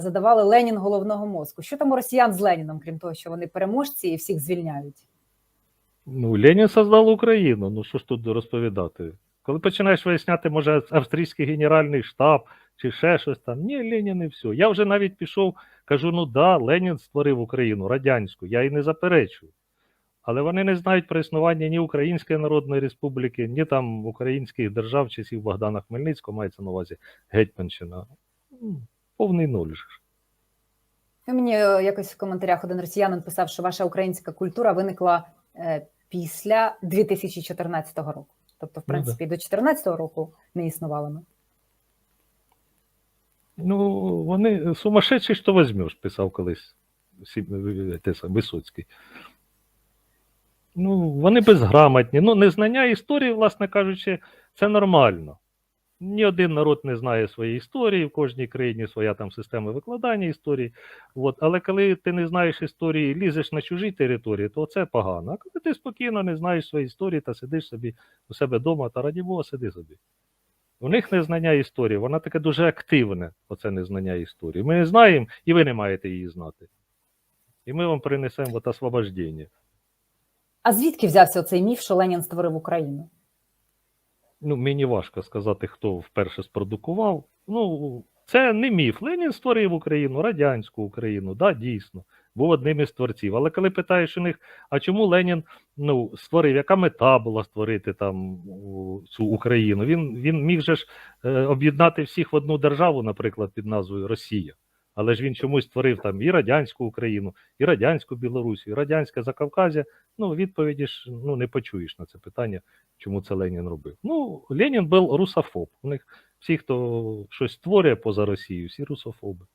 задавали Ленін головного мозку. Що там у росіян з Леніном, крім того, що вони переможці і всіх звільняють? Ну, Ленін создав Україну. Ну що ж тут розповідати? Коли починаєш виясняти, може, австрійський генеральний штаб чи ще щось там. Ні, Ленін і все. Я вже навіть пішов, кажу: ну да, Ленін створив Україну радянську, я і не заперечую. Але вони не знають про існування ні Української Народної Республіки, ні там українських держав часів Богдана Хмельницького, мається на увазі Гетьманщина. Повний нуль. Ну, Мені е, якось в коментарях один росіянин писав, що ваша українська культура виникла е, після 2014 року. Тобто, в Ну, да. принципі, до 2014 року не існувала. ми. Ну, вони сумасшедші, що возьмеш, писав колись е, те Висоцький. Ну, вони безграмотні. Ну, незнання історії, власне кажучи, це нормально. Ні один народ не знає своєї історії, в кожній країні своя там система викладання історії. От. Але коли ти не знаєш історії, лізеш на чужі території, то це погано. А коли ти спокійно не знаєш своєї історії та сидиш собі у себе вдома, та раді Бога, сиди собі. У них незнання історії, воно таке дуже активне, оце незнання історії. Ми не знаємо, і ви не маєте її знати. І ми вам принесемо освобождення. А звідки взявся цей міф, що Ленін створив Україну? Ну, мені важко сказати, хто вперше спродукував. Ну, це не міф. Ленін створив Україну, радянську Україну, да, дійсно, був одним із творців. Але коли питаєш у них, а чому Ленін ну, створив, яка мета була створити там цю Україну? Він, він міг же ж е, об'єднати всіх в одну державу, наприклад, під назвою Росія. Але ж він чомусь створив там і радянську Україну, і радянську Білорусі, і радянське Закавказя. Ну, відповіді ж ну, не почуєш на це питання, чому це Ленін робив. Ну, Ленін був русофоб. У них всі, хто щось створює поза Росією, всі русофоби.